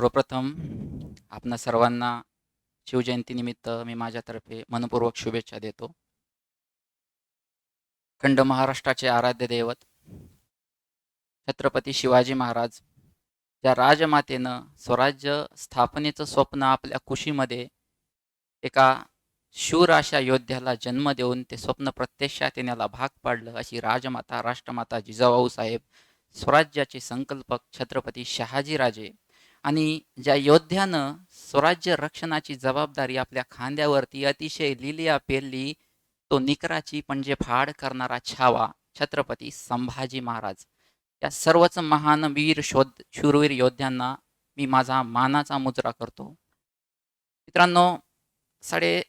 सर्वप्रथम आपणा सर्वांना शिवजयंतीनिमित्त मी माझ्यातर्फे मनपूर्वक शुभेच्छा देतो. खंड महाराष्ट्राचे आराध्य दैवत छत्रपती शिवाजी महाराज ज्या राजमातेनं स्वराज्य स्थापनेचं स्वप्न आपल्या कुशीमध्ये एका शूर अशा योद्ध्याला जन्म देऊन ते स्वप्न प्रत्यक्षात येण्याला भाग पाडलं अशी राजमाता राष्ट्रमाता जिजाऊ साहेब स्वराज्याचे संकल्पक छत्रपती शहाजीराजे आणि ज्या योद्ध्यानं स्वराज्य रक्षणाची जबाबदारी आपल्या खांद्यावरती अतिशय लिलिया पेरली तो निकराची पणजे फाड करणारा छावा छत्रपती संभाजी महाराज. या सर्वच महान वीर शोध शूरवीर योद्ध्यांना मी माझा मानाचा मुजरा करतो. मित्रांनो साडे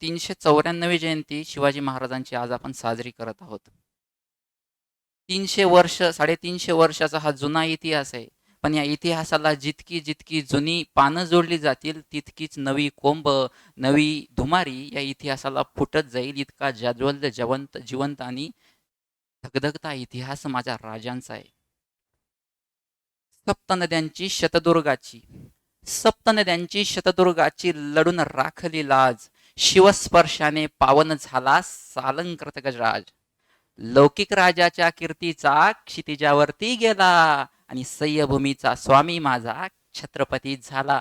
तीनशे चौऱ्याण्णवी जयंती शिवाजी महाराजांची आज आपण साजरी करत आहोत. तीनशे वर्ष साडेतीनशे वर्षाचा हा जुना इतिहास आहे. पण या इतिहासाला जितकी जितकी जुनी पानं जोडली जातील तितकीच नवी कोंब नवी धुमारी या इतिहासाला फुटत जाईल. इतका जाज्वल्य जवंत जिवंत आणि धगधगता इतिहास माझ्या राजांचा आहे. सप्त नद्यांची शतदुर्गाची सप्त नद्यांची शतदुर्गाची लढून राखली लाज. शिवस्पर्शाने पावन झाला सालंकृत गजराज. लौकिक राजाच्या कीर्तीचा क्षितिजावरती गेला. आणि सह्यभूमीचा स्वामी माझा छत्रपती झाला.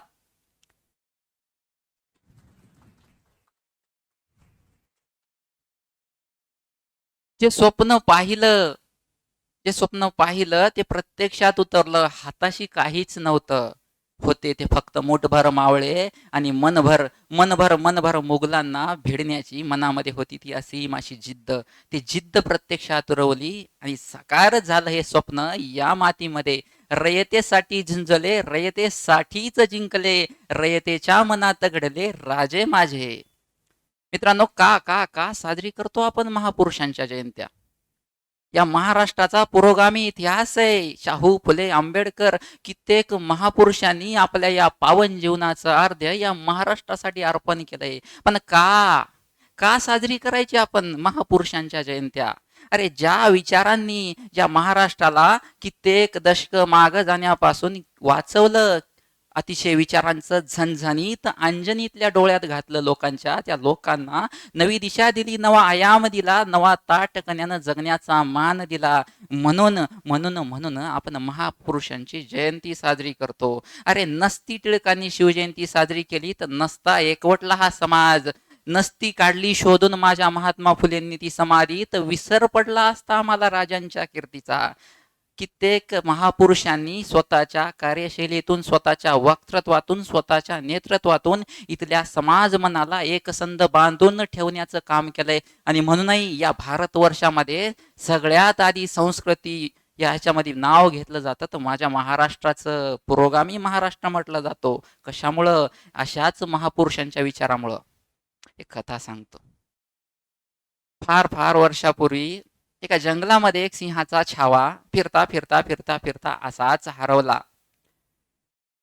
जे स्वप्न पाहिलं जे स्वप्न पाहिलं ते प्रत्यक्षात उतरलं. हाताशी काहीच नव्हतं. होते ते फक्त मोठभर मावळे आणि मनभर मनभर मनभर मुघलांना भिडण्याची मनामध्ये होती ती असीम अशी जिद्द. ती जिद्द प्रत्यक्षात उरवली आणि साकार झालं हे स्वप्न या मातीमध्ये. रयतेसाठी झुंजले रयतेसाठीच जिंकले रयतेच्या मनात घडले राजे माझे. मित्रांनो का का का साजरी करतो आपण महापुरुषांच्या जयंत्या? या महाराष्ट्राचा पुरोगामी इतिहास आहे. शाहू फुले आंबेडकर कित्येक महापुरुषांनी आपल्या या पावन जीवनाचं अर्ध्य या महाराष्ट्रासाठी अर्पण केलंय. पण का? का साजरी करायची आपण महापुरुषांच्या जयंत्या? अरे ज्या विचारांनी ज्या महाराष्ट्राला कित्येक दशक माग जाण्यापासून वाचवलं अतिशय विचारांचं झणझणीत अंजनीतल्या डोळ्यात घातलं लोकांच्या त्या लोकांना नवी दिशा दिली नवा आयाम दिला नवा ताटकण्यानं जगण्याचा मान दिला. म्हणून म्हणून म्हणून आपण महापुरुषांची जयंती साजरी करतो. अरे नसती टिळकांनी शिवजयंती साजरी केली तर नसता एकवटला हा समाज. नसती काढली शोधून माझ्या महात्मा फुलेंनी ती समाधी तर विसर पडला असता आम्हाला राजांच्या कीर्तीचा. कित्येक महापुरुषांनी स्वतःच्या कार्यशैलीतून स्वतःच्या वक्तृत्वातून स्वतःच्या नेतृत्वातून इथल्या समाज मनाला एकसंध बांधून ठेवण्याचं काम केलंय. आणि म्हणूनही या भारतवर्षामध्ये सगळ्यात आधी संस्कृती या ह्याच्यामध्ये नाव घेतलं जातं. तर माझ्या महाराष्ट्राचं पुरोगामी महाराष्ट्र म्हटलं जातो. कशामुळं? अशाच महापुरुषांच्या विचारामुळं. एक कथा सांगतो. फार फार वर्षापूर्वी एका जंगलामध्ये एक सिंहाचा छावा फिरता फिरता फिरता फिरता असाच हरवला.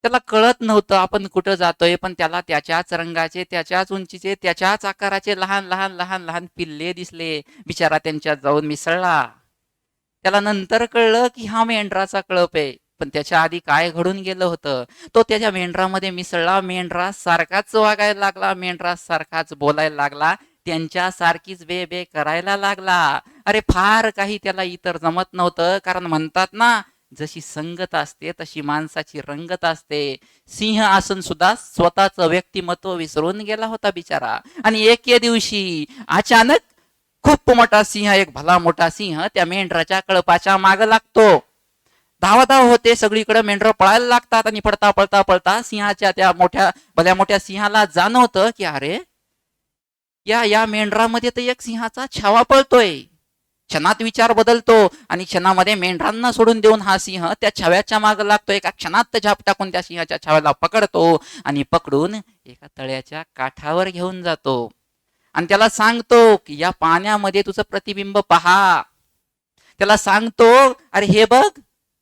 त्याला कळत नव्हतं आपण कुठं जातोय पण त्याला त्याच्याच रंगाचे त्याच्याच उंचीचे त्याच्याच आकाराचे लहान लहान लहान लहान पिल्ले दिसले. बिचारा त्यांच्यात जाऊन मिसळला. त्याला नंतर कळलं की हा मेंढराचा कळप आहे. पण त्याच्या आधी काय घडून गेलं होतं? तो त्याच्या मेंढरामध्ये मिसळला. मेंढरा सारखाच वागायला लागला. मेंढरा सारखाच बोलायला लागला. त्यांच्या सारखीच बे बे करायला लागला. अरे फार काही त्याला इतर जमत नव्हतं. कारण म्हणतात ना जशी संगत असते तशी माणसाची रंगत असते. सिंह आसन सुद्धा स्वतःचं व्यक्तिमत्व विसरून गेला होता बिचारा. आणि एके दिवशी अचानक खूप मोठा सिंह एक भला मोठा सिंह त्या मेंढराच्या कळपाच्या माग लागतो. धावाधाव होते सगळीकडे मेंढर पळायला लागतात आणि पळता पळता पळता सिंहाच्या त्या मोठ्या भल्या मोठ्या सिंहाला जाणवतं की अरे या या मेंढरामध्ये तर एक सिंहाचा छावा पळतोय. क्षणात विचार बदलतो आणि क्षणामध्ये मेंढरांना सोडून देऊन हा सिंह त्या छव्याच्या माग लागतो. एका क्षणात झाप टाकून त्या सिंहाच्या छाव्याला पकडतो आणि पकडून एका तळ्याच्या काठावर घेऊन जातो. आणि त्याला सांगतो की या पाण्यामध्ये तुझं प्रतिबिंब पहा. त्याला सांगतो अरे हे बघ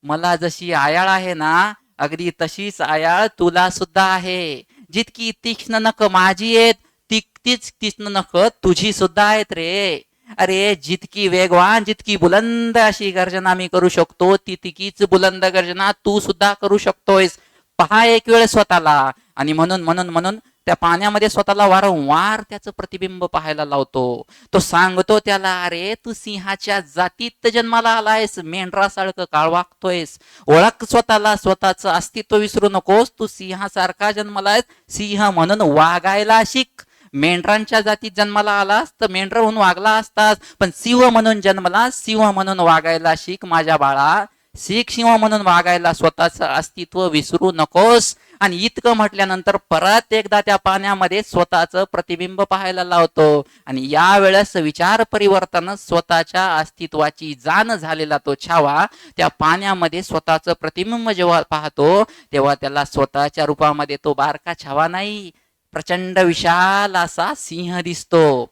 मला जशी आयाळ आहे ना अगदी तशीच आयाळ तुला सुद्धा आहे. जितकी तीक्ष्ण नख माझी आहेत तितकीच तीक्ष्ण नख तुझी सुद्धा आहेत रे. अरे जितकी वेगवान जितकी बुलंद अशी गर्जना आम्ही करू शकतो तितकीच बुलंद गर्जना तू सुद्धा करू शकतोयस. पहा एक वेळ स्वतःला. आणि म्हणून म्हणून म्हणून त्या पाण्यामध्ये स्वतःला वारंवार त्याचं प्रतिबिंब पाहायला लावतो. तो सांगतो त्याला अरे तू सिंहाच्या जातीत जन्माला आलायस मेंढरासारखं काळ वागतोयस. ओळख स्वतःला स्वतःचं अस्तित्व विसरू नकोस. तू सिंहासारखा जन्माला सिंह म्हणून वागायला शिक. मेंढरांच्या जातीत जन्माला आलास तर मेंढर होऊन वागला असतास. पण सिंह म्हणून जन्मला सिंह म्हणून वागायला शिक माझ्या बाळा. शिक सिंह म्हणून वागायला स्वतःचं अस्तित्व विसरू नकोस. आणि इतकं म्हटल्यानंतर परत एकदा त्या पाण्यामध्ये स्वतःचं प्रतिबिंब पाहायला लावतो. आणि यावेळेस विचार परिवर्तन स्वतःच्या अस्तित्वाची जाण झालेला तो छावा त्या पाण्यामध्ये स्वतःचं प्रतिबिंब जेव्हा पाहतो तेव्हा त्याला स्वतःच्या रूपामध्ये तो बारका छावा नाही. प्रचंड विशाल असा सिंह दिसतो.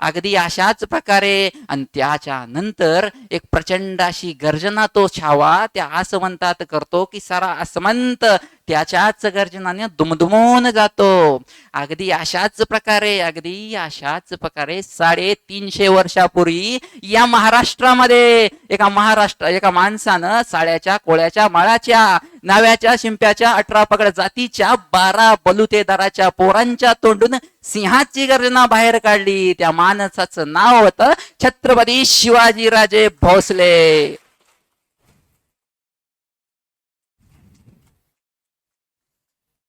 अगदी अशाच प्रकारे आणि त्याच्या नंतर एक प्रचंड अशी गर्जना तो छावा त्या आसमंतात करतो की सारा आसमंत त्याच्याच गर्जनाने दुमदुमून जातो. अगदी अशाच प्रकारे अगदी अशाच प्रकारे साडेतीनशे वर्षापूर्वी या महाराष्ट्रामध्ये एका महाराष्ट्र एका माणसानं साड्याच्या कोळ्याच्या माळाच्या नाव्याच्या शिंप्याच्या अठरा पगड जातीच्या बारा बलुतेदाराच्या पोरांच्या तोंडून सिंहाची गर्जना बाहेर काढली. त्या माणसाचं नाव होतं छत्रपती शिवाजीराजे भोसले.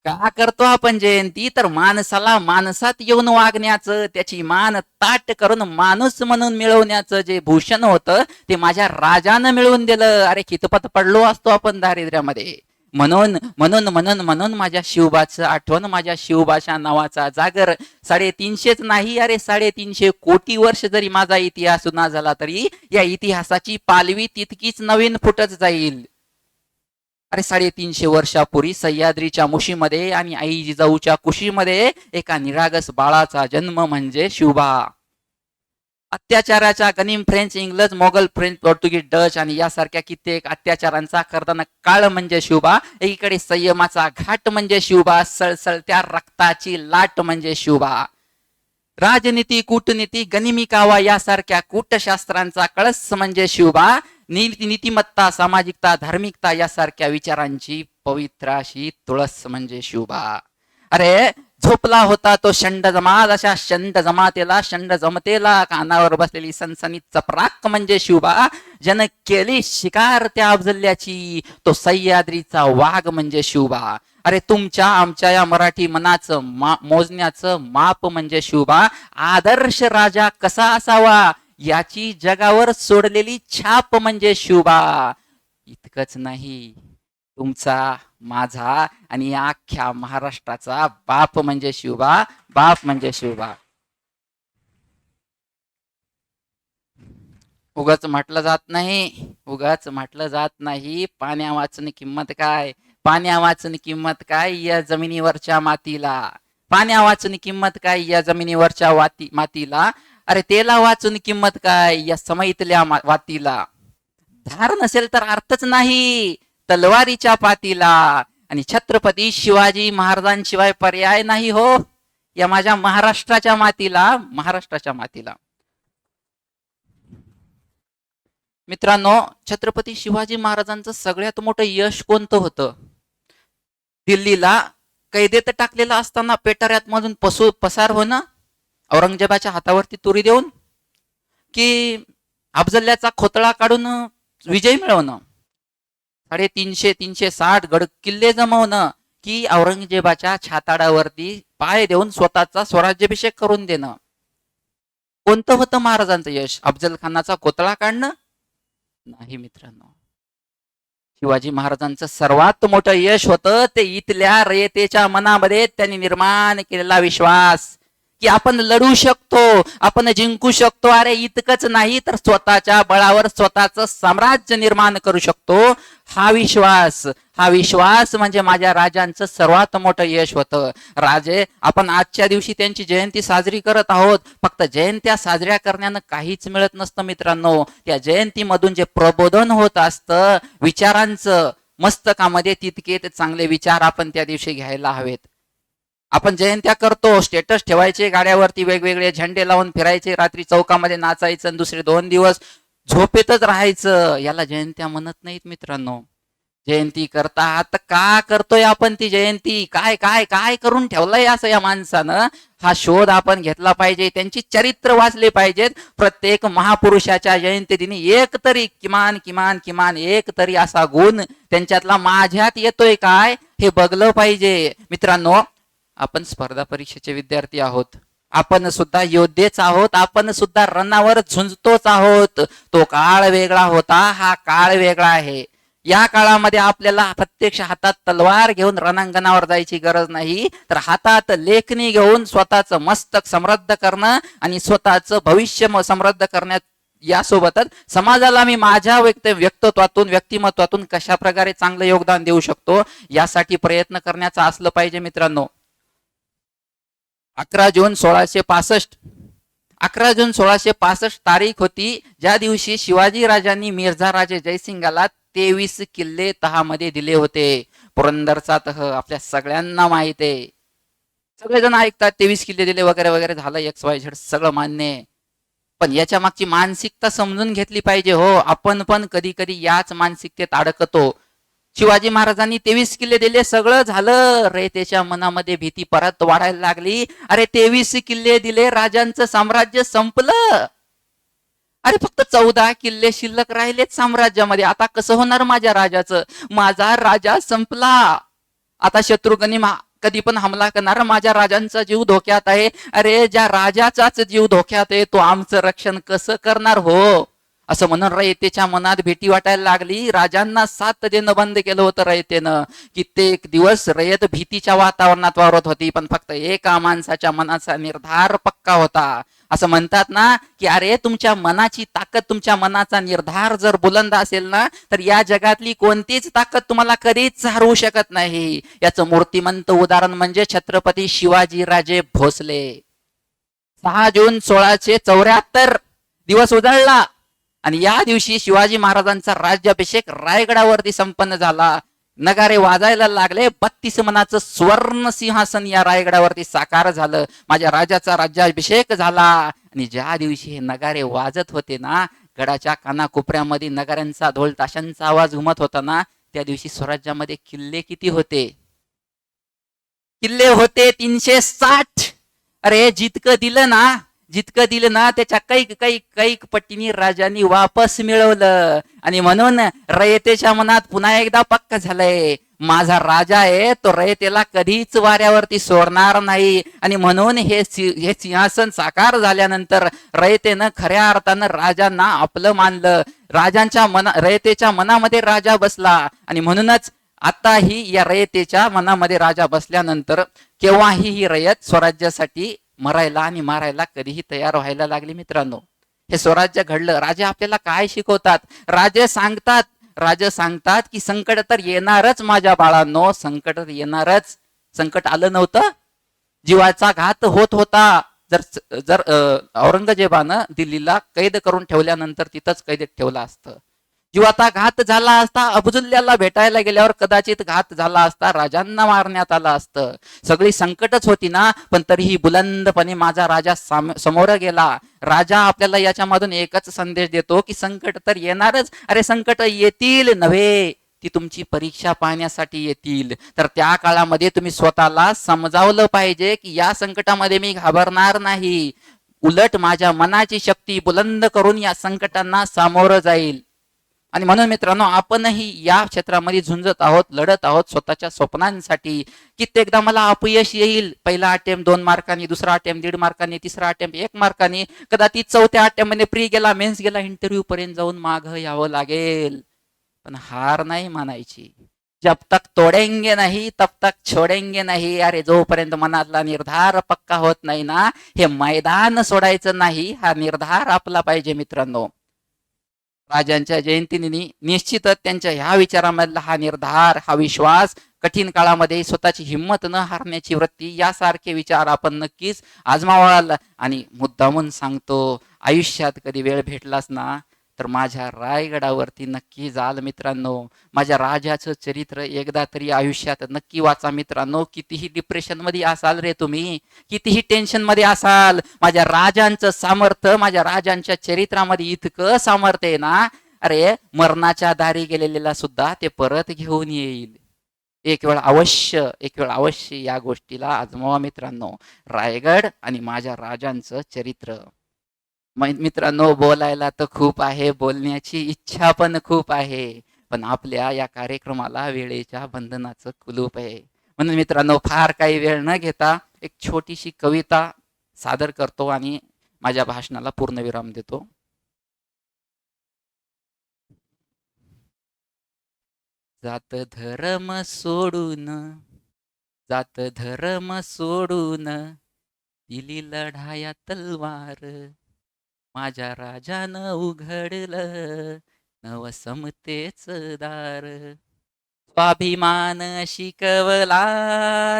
का करतो आपण जयंती? तर माणसाला माणसात येऊन वागण्याचं त्याची मान ताट करून माणूस म्हणून मिळवण्याचं जे भूषण होतं ते माझ्या राजानं मिळवून दिलं. अरे कितपत पडलो असतो आपण दारिद्र्यामध्ये. म्हणून म्हणून म्हणून म्हणून माझ्या शिवबाचं आठवण माझ्या शिवबाशा नावाचा जागर साडेतीनशेच नाही अरे साडेतीनशे कोटी वर्ष जरी माझा इतिहास ना झाला तरी या इतिहासाची पालवी तितकीच नवीन फुटत जाईल. अरे साडेतीनशे वर्षापूर्वी सह्याद्रीच्या मुशीमध्ये आणि आई जिजाऊच्या कुशीमध्ये एका निरागस बाळाचा जन्म म्हणजे शिवबा अत्याचाराच्या गनिम फ्रेंच इंग्लज मोगल फ्रेंच पोर्तुगीज डच आणि यासारख्या कित्येक अत्याचारांचा करताना काळ म्हणजे शिवबा एकीकडे संयमाचा घाट म्हणजे शिवबा सळसळत्या रक्ताची लाट म्हणजे शिवबा राजनीती कूटनीती गनिमी कावा यासारख्या कूटशास्त्रांचा कळस म्हणजे शिवबा नीती नीतिमत्ता सामाजिकता धार्मिकता यासारख्या विचारांची पवित्र अशी तुळस म्हणजे शिवबा अरे झोपला होता तो शंड जमात अशा शंड जमातेला शंड जमतेला कानावर बसलेली सनसनीत चपराक म्हणजे शिवबा जन केली शिकार त्या अफजल्याची तो सह्याद्रीचा वाघ म्हणजे शिवबा अरे तुमच्या आमच्या या मराठी मनाचं मा मोजण्याचं माप म्हणजे शिवबा आदर्श राजा कसा असावा? याची जगावर सोडलेली छाप म्हणजे शिवबा इतकंच नाही तुमचा माझा आणि अख्ख्या महाराष्ट्राचा बाप म्हणजे शिवबा बाप म्हणजे शिवबा उगाच म्हटलं जात नाही उगाच म्हटलं जात नाही पाण्या वाचून किंमत काय? पाण्या वाचून किंमत काय या जमिनीवरच्या मातीला? पाण्या वाचून किंमत काय या जमिनीवरच्या वाती मातीला? अरे तेला वाचून किंमत काय या समईतल्या वातीला? धार नसेल तर अर्थच नाही. तलवारीच्या पातीला. आणि छत्रपती शिवाजी महाराजांशिवाय पर्याय नाही हो. या माझ्या महाराष्ट्राच्या मातीला महाराष्ट्राच्या मातीला. मित्रांनो छत्रपती शिवाजी महाराजांचं सगळ्यात मोठं यश कोणतं होतं? दिल्लीला कैदेत टाकलेला असताना पेटाऱ्यात मधून पसू पसार होणं औरंगजेबाच्या हातावरती तुरी देऊन की अफजल्याचा खोतळा काढून विजय मिळवणं. साडेतीनशे तीनशे साठ गड किल्ले जमवणं की औरंगजेबाच्या छाताडावरती पाय देऊन स्वतःचा स्वराज्याभिषेक करून देणं. कोणतं होतं महाराजांचं यश? अफजल खानाचा कोतळा काढणं? नाही मित्रांनो. शिवाजी महाराजांचं सर्वात मोठं यश होतं ते इथल्या रयतेच्या मनामध्ये त्यांनी निर्माण केलेला विश्वास. की आपण लढू शकतो आपण जिंकू शकतो. अरे इतकंच नाही तर स्वतःच्या बळावर स्वतःचं साम्राज्य निर्माण करू शकतो. हा विश्वास हा विश्वास म्हणजे माझ्या राजांचं सर्वात मोठं यश होतं. राजे आपण आजच्या दिवशी त्यांची जयंती साजरी करत आहोत. फक्त जयंत्या साजऱ्या करण्यानं काहीच मिळत नसतं मित्रांनो. त्या जयंतीमधून जे प्रबोधन होत असतं विचारांचं मस्तकामध्ये तितके ते चांगले विचार आपण त्या दिवशी घ्यायला हवेत. आपण जयंत्या करतो स्टेटस ठेवायचे गाड्यावरती वेगवेगळे झेंडे लावून फिरायचे रात्री चौकामध्ये नाचायचं आणि दुसरे दोन दिवस झोपेतच राहायचं याला जयंत्या म्हणत नाहीत मित्रांनो. जयंती करतात तर का करतोय आपण ती जयंती? काय काय काय करून ठेवलंय असं या माणसानं? हा शोध आपण घेतला पाहिजे त्यांची चरित्र वाचले पाहिजेत. प्रत्येक महापुरुषाच्या जयंती दिनी एक तरी किमान किमान किमान एक तरी असा गुण त्यांच्यातला माझ्यात येतोय काय? हे बघलं पाहिजे. मित्रांनो आपण स्पर्धा परीक्षेचे विद्यार्थी आहोत. आपण सुद्धा योद्धेच आहोत. आपण सुद्धा रणावर झुंजतोच आहोत. तो काळ वेगळा होता हा काळ वेगळा आहे. या काळामध्ये आपल्याला प्रत्यक्ष हातात तलवार घेऊन रणांगणावर जायची गरज नाही. तर हातात लेखणी घेऊन स्वतःचं मस्तक समृद्ध करणं आणि स्वतःचं भविष्य समृद्ध करण्यात यासोबतच समाजाला मी माझ्या व्यक्त व्यक्तित्वातून व्यक्तिमत्वातून कशा प्रकारे चांगलं योगदान देऊ शकतो यासाठी प्रयत्न करण्याचा असलं पाहिजे मित्रांनो. अकरा जून सोळाशे पासष्ट. अकरा जून सोळाशे पासष्ट तारीख होती. ज्या दिवशी शिवाजी राजांनी मिर्झा राजे जयसिंगाला तेवीस किल्ले तहामध्ये दिले होते. पुरंदरचा तह आपल्या सगळ्यांना माहीत आहे. सगळेजण ऐकतात तेवीस किल्ले दिले वगैरे वगैरे झालं एक्स वाय झेड सगळं मान्य पण याच्या मागची मानसिकता समजून घेतली पाहिजे हो. आपण पण कधी कधी याच मानसिकतेत अडकतो. शिवाजी महाराजांनी तेवीस किल्ले दिले सगळं झालं. रे त्याच्या मनामध्ये भीती परत वाढायला लागली. अरे तेवीस किल्ले दिले राजांचं साम्राज्य संपलं. अरे फक्त चौदा किल्ले शिल्लक राहिलेत साम्राज्यामध्ये. आता कसं होणार माझ्या राजाचं? माझा राजा संपला. आता शत्रुघ्नी कधी पण हमला करणार. माझ्या राजांचा जीव धोक्यात आहे. अरे ज्या राजाचाच जीव धोक्यात आहे तो आमचं रक्षण कसं करणार हो? असं म्हणून रयतेच्या मनात भीती वाटायला लागली. राजांना साथ देणं बंद केलं होतं रयतेनं. कित्येक दिवस रयत भीतीच्या वातावरणात वावरत होती पण फक्त एका माणसाच्या मनाचा निर्धार पक्का होता. असं म्हणतात ना की अरे तुमच्या मनाची ताकद तुमच्या मनाचा निर्धार जर बुलंद असेल ना तर या जगातली कोणतीच ताकद तुम्हाला कधीच हरवू शकत नाही. याचं मूर्तिमंत उदाहरण म्हणजे छत्रपती शिवाजी राजे भोसले. सहा जून सोळाशे चौऱ्याहत्तर दिवस उजळला. आणि या दिवशी शिवाजी महाराजांचा राज्याभिषेक रायगडावरती संपन्न झाला. नगारे वाजायला लागले. बत्तीस मनाचं सुवर्ण सिंहासन या रायगडावरती साकार झालं. माझ्या राजाचा राज्याभिषेक झाला. आणि ज्या दिवशी हे नगारे वाजत होते ना गडाच्या कानाकोपऱ्यामध्ये नगाऱ्यांचा ढोल ताशांचा आवाज घुमत होता ना त्या दिवशी स्वराज्यामध्ये किल्ले किती होते? किल्ले होते तीनशे साठ. अरे जितकं दिलं ना जितकं दिलं ना त्याच्या कैक कैक कैक पट्टीने राजांनी वापस मिळवलं. आणि म्हणून रयतेच्या मनात पुन्हा एकदा पक्क झालंय. माझा राजा आहे तो रयतेला कधीच वाऱ्यावरती सोडणार नाही. आणि म्हणून हे हे सिंहासन साकार झाल्यानंतर रयतेनं खऱ्या अर्थानं राजांना आपलं मानलं. राजांच्या मना रयतेच्या मनामध्ये राजा बसला. आणि म्हणूनच आताही या रयतेच्या मनामध्ये राजा बसल्यानंतर केव्हाही ही रयत स्वराज्यासाठी मरायला आणि मारायला कधीही तयार व्हायला लागले मित्रांनो. हे स्वराज्य घडलं. राजे आपल्याला काय शिकवतात? राजे सांगतात. राजे सांगतात की संकट तर येणारच माझ्या बाळांनो. संकट तर येणारच. संकट आलं नव्हतं. जीवाचा घात होत होता. जर जर अं, औरंगजेबानं दिल्लीला कैद करून ठेवल्यानंतर तिथंच कैदेत ठेवलं असतं. जीवाचा घात झाला असता अबुजुल्ल्याला भेटायला गेल्यावर कदाचित घात झाला असता राजांना मारण्यात आलं असतं. सगळी संकटच होती ना? पण तरीही बुलंदपणे माझा राजा साम- समोर गेला. राजा आपल्याला याच्यामधून एकच संदेश देतो की संकट तर येणारच. अरे संकट येतील नव्हे ती तुमची परीक्षा पाहण्यासाठी येतील. तर त्या काळामध्ये तुम्ही स्वतःला समजावलं पाहिजे की या संकटामध्ये मी घाबरणार नाही. उलट माझ्या मनाची शक्ती बुलंद करून या संकटांना सामोरं जाईल. आणि म्हणून मित्रांनो आपणही या क्षेत्रामध्ये झुंजत आहोत लढत आहोत स्वतःच्या स्वप्नांसाठी. कित्येकदा मला अपयश येईल. पहिला अटेम्प्ट दोन मार्कांनी दुसरा अटेम्प्ट दीड मार्कांनी तिसरा अटेम्प्ट एक मार्कांनी. कदाचित चौथ्या अटेम्प्टमध्ये प्री गेला मेन्स गेला इंटरव्ह्यू पर्यंत जाऊन माग यावं लागेल. पण हार नाही मानायची. जब तक तोडेंगे नाही तब तक छोडेंगे नाही. अरे जोपर्यंत मनातला निर्धार पक्का होत नाही ना हे मैदान सोडायचं नाही. हा निर्धार आपला पाहिजे मित्रांनो. राजांच्या जयंतीने निश्चितच त्यांच्या ह्या विचारामधला हा निर्धार हा विश्वास कठीण काळामध्ये स्वतःची हिंमत न हारण्याची वृत्ती यासारखे विचार आपण नक्कीच आजमावाल. आणि मुद्दामून सांगतो आयुष्यात कधी वेळ भेटलाच ना. तर माझ्या रायगडावरती नक्की जाल मित्रांनो. माझ्या राजाचं चरित्र एकदा तरी आयुष्यात नक्की वाचा मित्रांनो. कितीही डिप्रेशनमध्ये असाल रे तुम्ही कितीही टेन्शनमध्ये असाल माझ्या राजांचं सामर्थ्य माझ्या राजांच्या चरित्रामध्ये इतकं सामर्थ्य आहे ना अरे मरणाच्या दारी गेलेला सुद्धा ते परत घेऊन येईल. एक वेळ अवश्य एक वेळ अवश्य या गोष्टीला आजमावा मित्रांनो. रायगड आणि माझ्या राजांचं चरित्र. मित्रांनो बोलायला तर खूप आहे बोलण्याची इच्छा पण खूप आहे पण आपल्या या कार्यक्रमाला वेळेच्या बंधनाचं कुलूप आहे. म्हणून मित्रांनो फार काही वेळ न घेता एक छोटीशी कविता सादर करतो आणि माझ्या भाषणाला पूर्णविराम देतो. जात धर्म सोडून जात धर्म सोडून दिली लढाया तलवार माझ्या राजानं उघडलं नव समतेच दार. स्वाभिमान शिकवला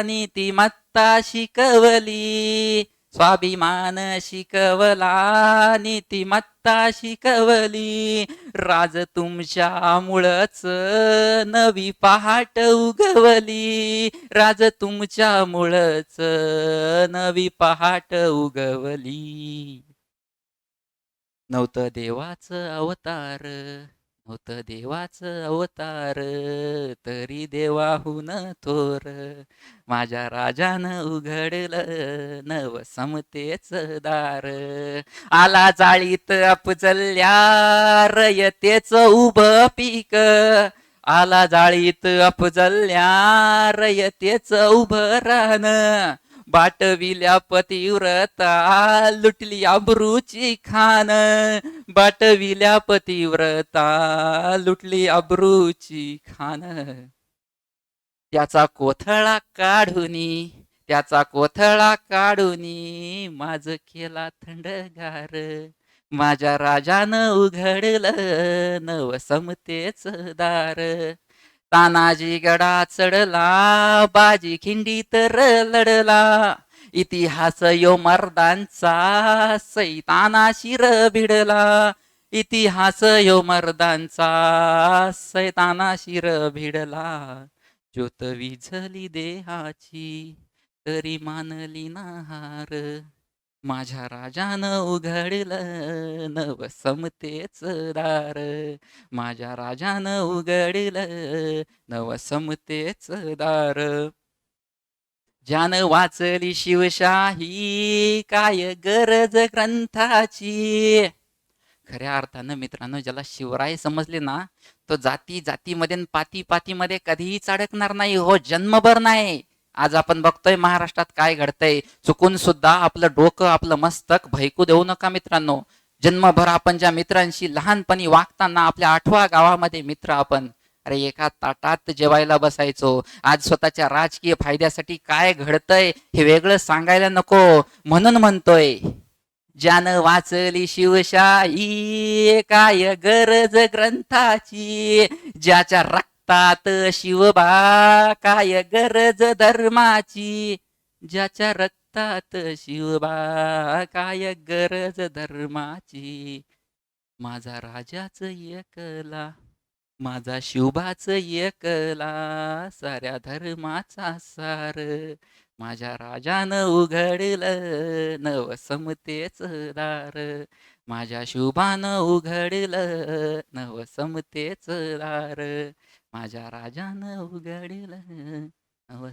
नीतिमत्ता शिकवली. स्वाभिमान शिकवला नीतिमत्ता शिकवली. राज तुमच्या मुळच नवी पहाट उगवली. राज तुमच्या मुळच नवी पहाट उगवली. नव्हतं देवाचं अवतार नव्हतं देवाचं अवतार तरी देवाहून थोर. माझ्या राजानं उघडलं नव समतेच दार. आला जाळीत अपजल्या रयतेच उभं पीक. आला जाळीत अपजल्या रयतेच उभं राहणं. बाटविल्या पतिव्रता लुटली अब्रूची खान. बाटविल्या पतिव्रता लुटली अब्रूची खान. त्याचा कोथळा काढूनी त्याचा कोथळा काढूनी माझ केला थंडगार. माझ्या राजानं उघडलं नव समतेच दार. तानाजी गडा चढला बाजी खिंडी तर लढला. इतिहास यो मर्दांचा सैताना शिर भिडला. इतिहास यो मर्दांचा सैताना शिर भिडला. ज्योत विझली देहाची तरी मानली नाहार. माझ्या राजानं उघडलं नव समतेच दार. माझ्या राजानं उघडलं नव समतेच दार. ज्यानं वाचली शिवशाही काय गरज ग्रंथाची? खऱ्या अर्थानं मित्रांनो ज्याला शिवराय समजले ना तो जाती जातीमध्ये पाती पातीमध्ये कधीही अडकणार नाही हो जन्मभर नाही. आज आपण बघतोय महाराष्ट्रात काय घडतंय. चुकून सुद्धा आपलं डोकं आपलं मस्तक भैकू देऊ नका मित्रांनो. जन्मभर आपण ज्या मित्रांशी लहानपणी वागताना आपल्या आठवा गावामध्ये मित्र आपण अरे एका ताटात जेवायला बसायचो. आज स्वतःच्या राजकीय फायद्यासाठी काय घडतंय हे वेगळं सांगायला नको. म्हणून म्हणतोय ज्यानं वाचली शिवशाही काय गरज ग्रंथाची ज्याच्या तात शिवबा काय गरज धर्माची. ज्याच्या रक्तात शिवबा काय गरज धर्माची. माझा राजाच एकला माझा शिवबाच एकला साऱ्या धर्माचा सार. माझ्या राजानं उघडलं नव समतेच दार. माझ्या शुभानं उघडलं नव समतेच दार. माझ्या राजानं उघडलं नव